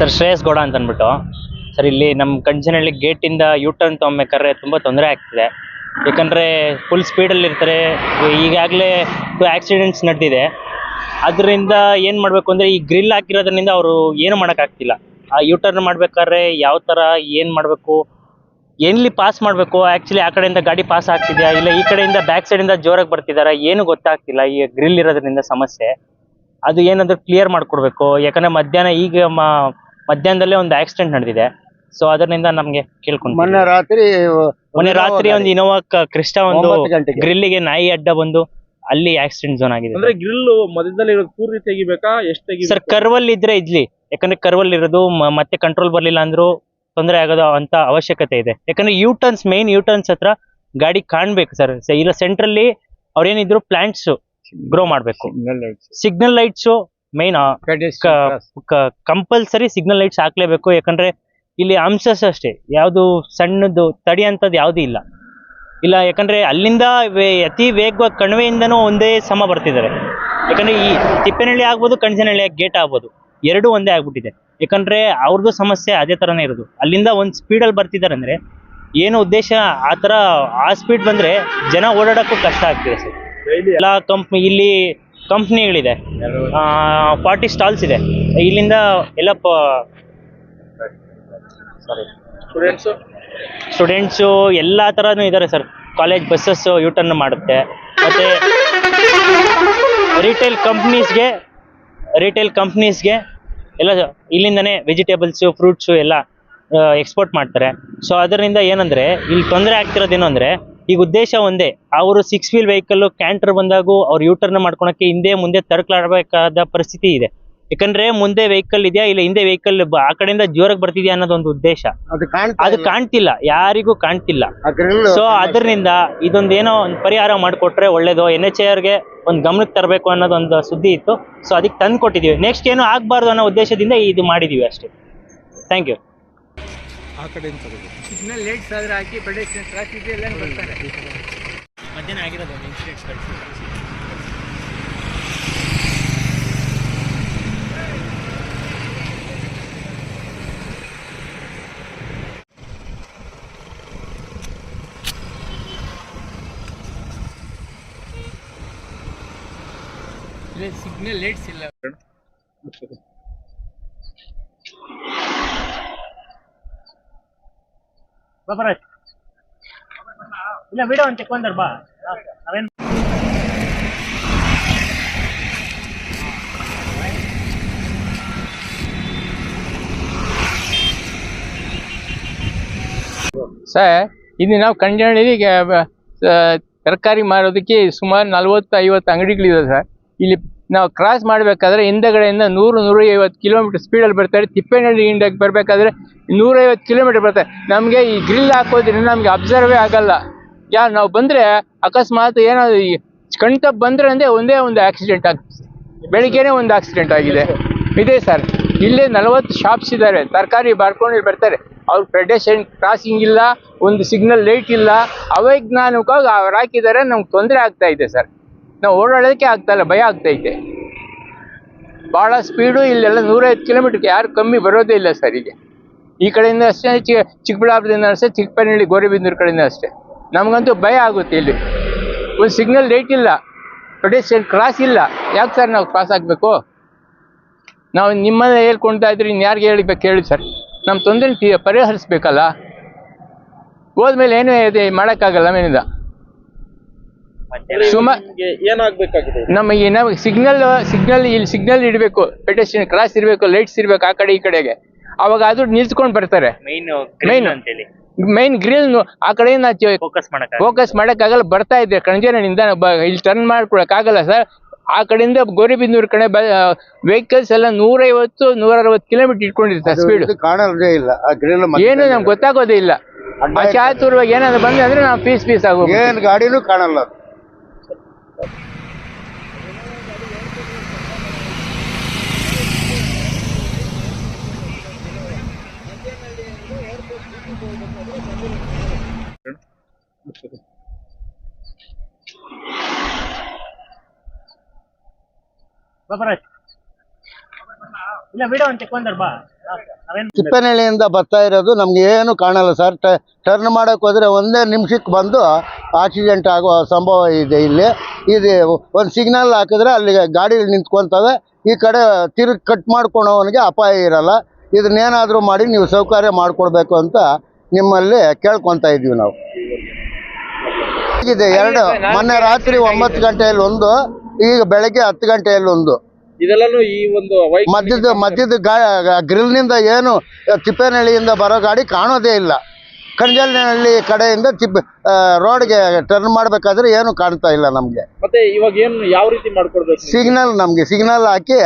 Sir Shreyas Gowda ಅಂತ ಅಂದ್ಬಿಟ್ಟು sir ಇಲ್ಲಿ ನಮ್ಮ ಕಂಚನಹಳ್ಳಿ ಗೇಟಿಂದ ಯೂ ಟರ್ನ್ ತೊಗೊಬೇಕಾದ್ರೆ ತುಂಬ ತೊಂದರೆ ಆಗ್ತಿದೆ. ಯಾಕಂದರೆ ಫುಲ್ ಸ್ಪೀಡಲ್ಲಿ ಇರ್ತಾರೆ. ಈಗಾಗಲೇ ಟು ಆಕ್ಸಿಡೆಂಟ್ಸ್ ನಡೆದಿದೆ. ಅದರಿಂದ ಏನು ಮಾಡಬೇಕು ಅಂದರೆ ಈ ಗ್ರಿಲ್ ಹಾಕಿರೋದ್ರಿಂದ ಅವರು ಏನು ಮಾಡೋಕ್ಕಾಗ್ತಿಲ್ಲ ಆ ಯೂ ಟರ್ನ್ ಮಾಡ್ಬೇಕಾದ್ರೆ ಯಾವ ಥರ ಏನು ಮಾಡಬೇಕು, ಎಲ್ಲಿ ಪಾಸ್ ಮಾಡಬೇಕು ಆ್ಯಕ್ಚುಲಿ ಆ ಕಡೆಯಿಂದ ಗಾಡಿ ಪಾಸ್ ಆಗ್ತಿದೆಯಾ, ಇಲ್ಲ ಈ ಕಡೆಯಿಂದ ಬ್ಯಾಕ್ ಸೈಡಿಂದ ಜೋರಾಗಿ ಬರ್ತಿದಾರಾ, ಏನು ಗೊತ್ತಾಗ್ತಿಲ್ಲ. ಈ ಗ್ರಿಲ್ ಇರೋದ್ರಿಂದ ಸಮಸ್ಯೆ. ಅದು ಏನಾದರೂ ಕ್ಲಿಯರ್ ಮಾಡಿಕೊಡ್ಬೇಕು. ಯಾಕಂದ್ರೆ ಮಧ್ಯಾಹ್ನ ಈಗ ಮ- ಮಧ್ಯಾಹ್ನದಲ್ಲೇ ಒಂದು ಆಕ್ಸಿಡೆಂಟ್ ನಡೆದಿದೆ. ಸೊ ಅದರಿಂದ ನಮಗೆ ಕೇಳ್ಕೊಂಡು ಮೊನ್ನೆ ರಾತ್ರಿ ಮೊನ್ನೆ ರಾತ್ರಿ ಒಂದು ಇನೋವಾ ಕ್ರಿಸ್ಟ ಒಂದು ಒಂಬತ್ತು ಗಂಟೆಗೆ. ಗ್ರಿಲ್ಲಿಗೆ ನಾಯಿ ಅಡ್ಡ ಬಂದು ಅಲ್ಲಿ ಆಕ್ಸಿಡೆಂಟ್ ಝೋನ್ ಆಗಿದೆ. ಅಂದ್ರೆ ಗ್ರಿಲ್ ಮಧ್ಯದಲ್ಲಿ ಇರೋದು ಪೂರ್ತಿ ತೆಗಿಬೇಕಾ ಎಷ್ಟು ಸರ್ ತೆಗಿಬೇಕು? ಕರ್ವಲ್ ಇದ್ರೆ ಇದ್ಲಿ ಯಾಕಂದ್ರೆ ಕರ್ವಲ್ ಇರೋದು ಮ- ಮತ್ತೆ ಕಂಟ್ರೋಲ್ ಬರ್ಲಿಲ್ಲ ಅಂದ್ರು ತೊಂದರೆ ಆಗೋದು ಅಂತ ಅವಶ್ಯಕತೆ ಇದೆ. ಯಾಕಂದ್ರೆ U turns main U turns ಹತ್ರ ಗಾಡಿ ಕಾಣ್ಬೇಕು ಸರ್ ಇಲ್ಲ ಸೆಂಟ್ರಲ್ಲಿ ಅವ್ರೇನಿದ್ರು ಪ್ಲಾಂಟ್ಸ್ ಗ್ರೋ ಮಾಡ್ಬೇಕು. Signal lights main compulsory signal lights ಹಾಕ್ಲೇಬೇಕು. ಯಾಕಂದ್ರೆ ಇಲ್ಲಿ ಅಂಶಸ್ ಅಷ್ಟೇ. ಯಾವುದು ಸಣ್ಣದು ತಡಿ ಅಂತದ್ದು ಯಾವುದು ಇಲ್ಲ. ಇಲ್ಲ ಯಾಕಂದ್ರೆ ಅಲ್ಲಿಂದ ವೇ- ಅತಿ ವೇಗವಾಗಿ ಕಣಿವೆಯಿಂದನೂ ಒಂದೇ ಸಮ ಬರ್ತಿದ್ದಾರೆ. ಯಾಕಂದ್ರೆ ಈ ತಿಪ್ಪೇನಹಳ್ಳಿ ಆಗ್ಬೋದು ಕಣಜನಹಳ್ಳಿ ಗೇಟ್ ಆಗ್ಬೋದು. ಎರಡೂ ಒಂದೇ ಆಗ್ಬಿಟ್ಟಿದೆ. ಯಾಕಂದ್ರೆ ಅವ್ರದ್ದು ಸಮಸ್ಯೆ ಅದೇ ತರನೇ ಇರೋದು. ಅಲ್ಲಿಂದ ಒಂದು ಸ್ಪೀಡಲ್ಲಿ ಬರ್ತಿದ್ದಾರೆ ಅಂದ್ರೆ ಏನು ಉದ್ದೇಶ ಆ ಥರ ಆ ಸ್ಪೀಡ್ ಬಂದ್ರೆ ಜನ ಓಡಾಡಕ್ಕೂ ಕಷ್ಟ ಆಗ್ತಿದೆ ಸರ್. ಎಲ್ಲ ಕಂಪ್ನಿ ಇಲ್ಲಿ ಕಂಪ್ನಿಗಳಿದೆ. ಫಾರ್ಟಿ ಸ್ಟಾಲ್ಸ್ ಇದೆ. ಇಲ್ಲಿಂದ ಎಲ್ಲ ಸಾರಿ ಸ್ಟೂಡೆಂಟ್ಸ್ ಸ್ಟೂಡೆಂಟ್ಸು ಎಲ್ಲ ಥರನೂ ಇದ್ದಾರೆ ಸರ್ ಕಾಲೇಜ್ ಬಸ್ಸಸ್ಸು ಯೂಟರ್ನ್ ಮಾಡುತ್ತೆ. ಮತ್ತು ರಿಟೇಲ್ ಕಂಪ್ನೀಸ್ಗೆ ರಿಟೇಲ್ ಕಂಪ್ನೀಸ್ಗೆ ಎಲ್ಲ ಇಲ್ಲಿಂದನೇ ವೆಜಿಟೇಬಲ್ಸು ಫ್ರೂಟ್ಸು ಎಲ್ಲ ಎಕ್ಸ್ಪೋರ್ಟ್ ಮಾಡ್ತಾರೆ. ಸೊ ಅದರಿಂದ ಏನಂದರೆ ಇಲ್ಲಿ ತೊಂದರೆ ಆಗ್ತಿರೋದೇನು ಅಂದ್ರೆ ಈಗ ಉದ್ದೇಶ ಒಂದೇ ಅವರು ಸಿಕ್ಸ್ ವೀಲ್ ವೆಹಿಕಲ್ ಕ್ಯಾಂಟರ್ ಬಂದಾಗೂ ಅವ್ರು ಯೂಟರ್ನ್ ಮಾಡ್ಕೊಳಕ್ಕೆ ಹಿಂದೆ ಮುಂದೆ ತರ್ಕಲಾಡಬೇಕಾದ ಪರಿಸ್ಥಿತಿ ಇದೆ. ಯಾಕಂದ್ರೆ ಮುಂದೆ ವೆಹಿಕಲ್ ಇದೆಯಾ ಇಲ್ಲ ಹಿಂದೆ ವೆಹಿಕಲ್ ಆ ಕಡೆಯಿಂದ ಜೋರಾಗಿ ಬರ್ತಿದ್ಯಾ ಅನ್ನೋದು ಒಂದು ಉದ್ದೇಶ. ಅದು. ಕಾಣ್ತಿಲ್ಲ ಯಾರಿಗೂ ಕಾಣ್ತಿಲ್ಲ. ಸೊ ಅದರಿಂದ ಇದೊಂದು ಏನೋ ಒಂದು ಪರಿಹಾರ ಮಾಡಿಕೊಟ್ರೆ ಒಳ್ಳೇದು ಎನ್ ಎಚ್ಗೆ ಒಂದು ಗಮನಕ್ಕೆ ತರಬೇಕು ಅನ್ನೋದೊಂದು ಸುದ್ದಿ ಇತ್ತು. ಸೊ ಅದಕ್ಕೆ ತಂದು ಕೊಟ್ಟಿದ್ದೀವಿ ನೆಕ್ಸ್ಟ್ ಏನು ಆಗಬಾರ್ದು ಅನ್ನೋ ಉದ್ದೇಶದಿಂದ ಇದು ಮಾಡಿದೀವಿ ಅಷ್ಟೇ. ಥ್ಯಾಂಕ್ ಯು ಸಿಗ್ನಲ್ ಲೇಟ್ಸ್ ಆದ್ರೆ ಹಾಕಿ ಪೆಡೆಸ್ಟ್ರಿಯನ್ ಕ್ರಾಸ್ ಇದೆ ಎಲ್ಲ ಬರ್ತಾರೆ ಮಧ್ಯಾಹ್ನ ಆಗಿರೋದು ಇನ್ಸಿಡೆಂಟ್ಸ್ ಸಿಗ್ನಲ್ ಲೇಟ್ಸ್ ಇಲ್ಲ ಇಲ್ಲ ವಿಡಿಯೋ ಅಂತ ಚೆಕ್ ಬಾ. ಅವೇನ್ ಸರ್ ಇಲ್ಲಿ ನಾವು ಕಂಜನಹಳ್ಳಿ ತರಕಾರಿ ಮಾರೋದಕ್ಕೆ ಸುಮಾರು ನಲ್ವತ್ತು ಐವತ್ತು ಅಂಗಡಿಗಳಿದೆ ಸರ್. ಇಲ್ಲಿ ನಾವು ಕ್ರಾಸ್ ಮಾಡಬೇಕಾದ್ರೆ ಹಿಂದೆಗಡೆಯಿಂದ ನೂರು, ನೂರೈವತ್ತು ಕಿಲೋಮೀಟರ್ ಸ್ಪೀಡಲ್ಲಿ ಬರ್ತಾರೆ. ತಿಪ್ಪೇನಹಳ್ಳಿ ಇಂಡಿಯಾಗೆ ಬರಬೇಕಾದ್ರೆ ನೂರೈವತ್ತು ಕಿಲೋಮೀಟರ್ ಬರ್ತಾರೆ. ನಮಗೆ ಈ ಗ್ರಿಲ್ ಹಾಕೋದ್ರಿಂದ ನಮಗೆ ಅಬ್ಸರ್ವೇ ಆಗಲ್ಲ. ಯಾ, ನಾವು ಬಂದರೆ ಅಕಸ್ಮಾತ್ ಏನಾದ್ರು ಈ ಕಣ್ತಪ್ಪ ಬಂದರೆ ಅಂದರೆ ಒಂದೇ ಒಂದು ಆಕ್ಸಿಡೆಂಟ್ ಆಗ ಬೆಳಿಗ್ಗೆನೇ ಒಂದು ಆಕ್ಸಿಡೆಂಟ್ ಆಗಿದೆ. ಇದೆ ಸರ್. ಇಲ್ಲೇ ನಲವತ್ತು ಶಾಪ್ಸ್ ಇದ್ದಾರೆ ತರಕಾರಿ ಬಾರ್ಕೊಂಡು ಬರ್ತಾರೆ. ಅವ್ರು ಪ್ರೆಡೇಷನ್ ಕ್ರಾಸಿಂಗ್ ಇಲ್ಲ, ಒಂದು ಸಿಗ್ನಲ್ ಲೈಟ್ ಇಲ್ಲ. ಅವೈಜ್ಞಾನಿಕವಾಗಿ ಅವ್ರು ಹಾಕಿದ್ದಾರೆ, ನಮ್ಗೆ ತೊಂದರೆ ಆಗ್ತಾ ಇದೆ ಸರ್. ನಾವು ಓಡಾಡೋದಕ್ಕೆ ಆಗ್ತಾ ಇಲ್ಲ, ಭಯ ಆಗ್ತೈತೆ ಭಾಳ ಸ್ಪೀಡು ಇಲ್ಲೆಲ್ಲ ನೂರೈವತ್ತು ಕಿಲೋಮೀಟ್ರಿಗೆ ಯಾರು ಕಮ್ಮಿ ಬರೋದೇ ಇಲ್ಲ ಸರ್ ಈಗ ಈ ಕಡೆಯಿಂದ ಅಷ್ಟೇ, ಚಿ, ಚಿಕ್ಕಬಳ್ಳಾಪುರದಿಂದ ಅಷ್ಟೇ ಚಿಕ್ಕಪನಹಳ್ಳಿ ಗೋರಿಬಿಂದೂರು ಕಡೆಯಿಂದ ಅಷ್ಟೇ. ನಮಗಂತೂ ಭಯ ಆಗುತ್ತೆ ಇಲ್ಲಿ. ಒಂದು ಸಿಗ್ನಲ್ ಲೈಟ್ ಇಲ್ಲ ಪೆಡೆಸ್ಟ್ರಿಯನ್ ಕ್ರಾಸ್ ಇಲ್ಲ. ಯಾಕೆ ಸರ್ ನಾವು ಕ್ರಾಸ್ ಆಗಬೇಕು ನಾವು ನಿಮ್ಮನ್ನ ಹೇಳ್ಕೊಳ್ತಾ ಇದ್ರೆ ಇನ್ನು ಯಾರಿಗೆ ಹೇಳಬೇಕು ಹೇಳಿ ಸರ್. ನಮ್ಮ ತೊಂದರೆ ಪರಿಹರಿಸ್ಬೇಕಲ್ಲ. ಹೋದ್ಮೇಲೆ ಏನೂ ಇದೆ, ಮಾಡೋಕ್ಕಾಗಲ್ಲ ಮೇನಿಂದ ಸುಮ ನಿಮ್ಗೆ ಏನಾಗ್ಬೇಕಾಗಿದೆ? ನಮ್ಮ ಈ ನಮಗೆ ಸಿಗ್ನಲ್ ಸಿಗ್ನಲ್ ಇಲ್ಲಿ ಸಿಗ್ನಲ್ ಇಡಬೇಕು ಪೆಡೆಸ್ಟ್ರಿಯನ್ ಕ್ರಾಸ್ ಇರಬೇಕು ಲೈಟ್ಸ್ ಇರಬೇಕು ಆ ಕಡೆ ಈ ಕಡೆಗೆ. ಅವಾಗ ಅದು ನಿಲ್ಸ್ಕೊಂಡು ಬರ್ತಾರೆ. ಮೈನ್ ಅಂತೇಳಿ. ಮೈನ್ ಗ್ರಿಲ್ ಆ ಕಡೆ ಫೋಕಸ್ ಮಾಡಕ್ಕೆ ಫೋಕಸ್ ಆಗಲ್ಲ ಬರ್ತಾ ಇದ್ದೆ ಕಣಜನಿಂದ ಬ ಇಲ್ಲಿ ಟರ್ನ್ ಮಾಡ್ಕೊಳಕ್ಕಾಗಲ್ಲ ಸರ್. ಆ ಕಡೆಯಿಂದ ಗೋರಿಬಿಂದೂರ್ ಕಡೆ ವೆಹಿಕಲ್ಸ್ ಎಲ್ಲ ನೂರೈವತ್ತು ನೂರ ಅರವತ್ತು ಕಿಲೋಮೀಟರ್ ಇಟ್ಕೊಂಡಿರ್ತಾರೆ ಸ್ಪೀಡ್ ಇದು ಕಾಣೋದೇ ಇಲ್ಲ. ಆ ಗ್ರಿಲ್ ಏನು ನಮ್ಗೆ ಗೊತ್ತಾಗೋದೇ ಇಲ್ಲ. ಆ ಚಾತುರ್ವಾಗಿ ಏನಾದ್ರು ಬಂದ್ರೆ ಅಂದ್ರೆ ನಾವು ಪೀಸ್ ಪೀಸ್ ಆಗೋದು ಏನು ಗಾಡಿನೂ ಕಾಣಲ್ಲ ಅದು. ಇಲ್ಲ ವಿಡಿಯೋ ಅಂತ ಕೊಂದರ್ ಬಾ ತಿಪ್ಪೇನಹಳ್ಳಿಯಿಂದ ಬರ್ತಾ ಇರೋದು ನಮ್ಗೆ ಏನು ಕಾಣಲ್ಲ ಸರ್. ಟರ್ನ್ ಮಾಡಕ್ ಹೋದ್ರೆ ಒಂದೇ ನಿಮಿಷಕ್ಕೆ ಬಂದು ಆಕ್ಸಿಡೆಂಟ್ ಆಗೋ ಸಂಭವ ಇದೆ ಇಲ್ಲಿ. ಇದು ಒಂದು ಸಿಗ್ನಲ್ ಹಾಕಿದ್ರೆ ಅಲ್ಲಿ ಗಾಡಿಗಳು ನಿಂತ್ಕೊಂತವೆ ಈ ಕಡೆ ತಿರುಗಿ ಕಟ್ ಮಾಡ್ಕೊಳೋವನಿಗೆ ಅಪಾಯ ಇರಲ್ಲ. ಇದನ್ನೇನಾದರೂ ಮಾಡಿ ನೀವು ಸೌಕರ್ಯ ಮಾಡಿಕೊಡ್ಬೇಕು ಅಂತ ನಿಮ್ಮಲ್ಲಿ ಕೇಳ್ಕೊತಾ ಇದ್ದೀವಿ ನಾವು. ಇದೆ ಎರಡು. ಮೊನ್ನೆ ರಾತ್ರಿ ಒಂಬತ್ತು ಗಂಟೆಯಲ್ಲಿ ಒಂದು ಈಗ ಬೆಳಗ್ಗೆ ಹತ್ತು ಗಂಟೆಯಲ್ಲಿ ಒಂದು ಇದೆಲ್ಲಾನು ಈ ಒಂದು ವೈಕ್ ಮಧ್ಯದ ಮಧ್ಯದ ಗಾ ಗ್ರಿಲ್ನಿಂದ ಏನು ತಿಪ್ಪೇನಹಳ್ಳಿಯಿಂದ ಬರೋ ಗಾಡಿ ಕಾಣೋದೇ ಇಲ್ಲ. ಕಣಜಲ್ನಹಳ್ಳಿ ಕಡೆಯಿಂದ ತಿಪ್ಪ ರೋಡ್ಗೆ ಟರ್ನ್ ಮಾಡಬೇಕಾದ್ರೆ ಏನು ಕಾಣ್ತಾ ಇಲ್ಲ ನಮಗೆ. ಮತ್ತೆ ಇವಾಗ ಏನ್ ಯಾವ ರೀತಿ ಮಾಡ್ಕೊಡ್ಬೇಕು ನೀವು? ಸಿಗ್ನಲ್ ನಮಗೆ ಸಿಗ್ನಲ್ ಹಾಕಿ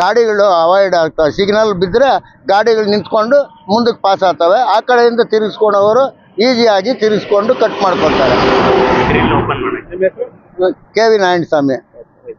ಗಾಡಿಗಳು ಅವಾಯ್ಡ್ ಆಗ್ತವೆ. ಸಿಗ್ನಲ್ ಬಿದ್ದರೆ ಗಾಡಿಗಳು ನಿಂತ್ಕೊಂಡು ಮುಂದಕ್ಕೆ ಪಾಸ್ ಆಗ್ತವೆ. ಆ ಕಡೆಯಿಂದ ತಿರುಗಿಸ್ಕೊಂಡವರು ಈಸಿಯಾಗಿ ತಿರುಗಿಸ್ಕೊಂಡು ಕಟ್ ಮಾಡ್ಕೊತಾರೆ ನಿಮ್ಮ ಹೆಸರು ಕೆ ವಿ ನಾರಾಯಣ ಸ್ವಾಮಿ